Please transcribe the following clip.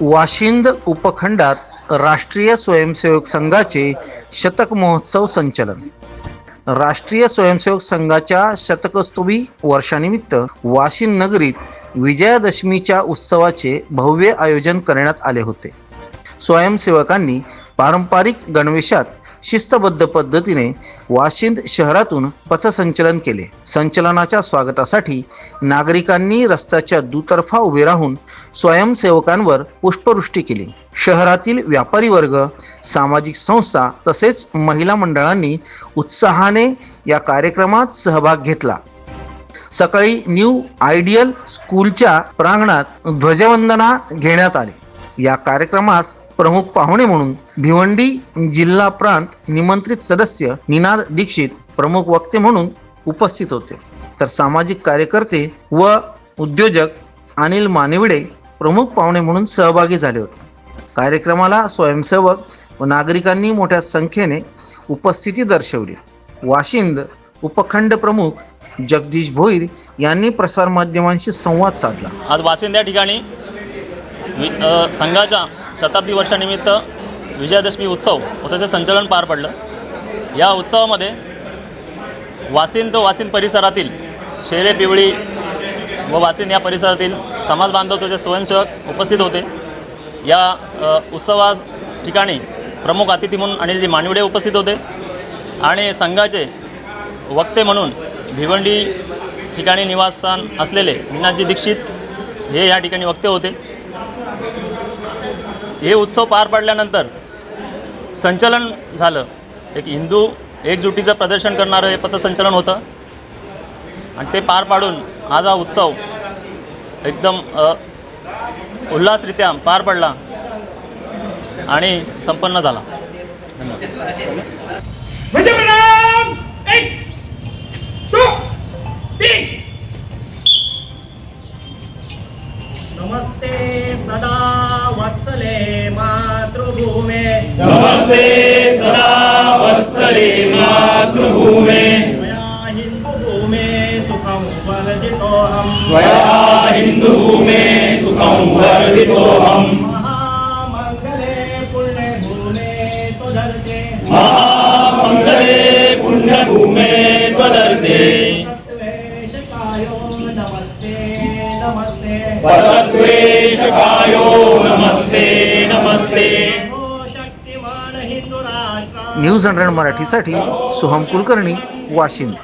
वाशिंद उपखंडात राष्ट्रीय स्वयंसेवक संघाचे शतक महोत्सव संचलन. राष्ट्रीय स्वयंसेवक संघाच्या शतकोत्सवी वर्षानिमित्त वाशिंद नगरीत विजयादशमीच्या उत्सवाचे भव्य आयोजन करण्यात आले होते. स्वयंसेवकांनी पारंपरिक गणवेशात शिस्तबद्ध पद्धतीने वाशिंद शहरातून पथसंचलन केले. संचलनाच्या स्वागतासाठी नागरिकांनी रस्त्याच्या दुतर्फा उभे राहून स्वयंसेवकांवर पुष्पवृष्टी केली. शहरातील व्यापारी वर्ग सामाजिक संस्था तसेच महिला मंडळांनी उत्साहाने या कार्यक्रमात सहभाग घेतला. सकाळी न्यू आयडियल स्कूलच्या प्रांगणात ध्वजवंदना घेण्यात आली. या कार्यक्रमास प्रमुख पाहुणे म्हणून भिवंडी जिल्हा प्रांत निमंत्रित सदस्य निनाद दीक्षित प्रमुख वक्ते म्हणून उपस्थित होते. तर सामाजिक कार्यकर्ते व उद्योजक अनिल मानेवडे प्रमुख पाहुणे म्हणून सहभागी झाले होते. कार्यक्रमाला स्वयंसेवक व नागरिकांनी मोठ्या संख्येने उपस्थिती दर्शवली. वाशिंद उपखंड प्रमुख जगदीश भोईर यांनी प्रसारमाध्यमांशी संवाद साधला. आज वाशिंद या ठिकाणी संघाच्या शताब्दी वर्षानिमित्त विजयादशमी उत्सव त्याचं संचलन पार पडलं. या उत्सवामध्ये वासिन तो वासिन परिसरातील शेरे पिवळी व वासिन या परिसरातील समाज बांधव त्याचे स्वयंसेवक उपस्थित होते. या उत्सवा ठिकाणी प्रमुख अतिथी म्हणून अनिलजी मानवडे उपस्थित होते आणि संघाचे वक्ते म्हणून भिवंडी ठिकाणी निवासस्थान असलेले मीनाथजी दीक्षित हे या ठिकाणी वक्ते होते. हे उत्सव पार पडल्यानंतर संचलन झालं. एक हिंदू एकजुटीचं प्रदर्शन करणारं हे पथसंचलन होतं. आणि ते पार पाडून आज हा उत्सव एकदम उल्हासरित्या पार पडला आणि संपन्न झाला. धन्यवाद म्हणजे नमस्ते सदा. वत्सले मातृभूमे। नमस्ते सदा वत्सले मातृभूमे। त्वया हिन्दुभूमे सुखं वर्धितोऽहम्। त्वया हिन्दुभूमे सुखं वर्धितोऽहम्। नमस्ते। परद्वेषकायो नमस्ते नमस्ते। हो न्यूज हंड्रेड मराठीसाठी सोहम कुलकर्णी वाशिंद।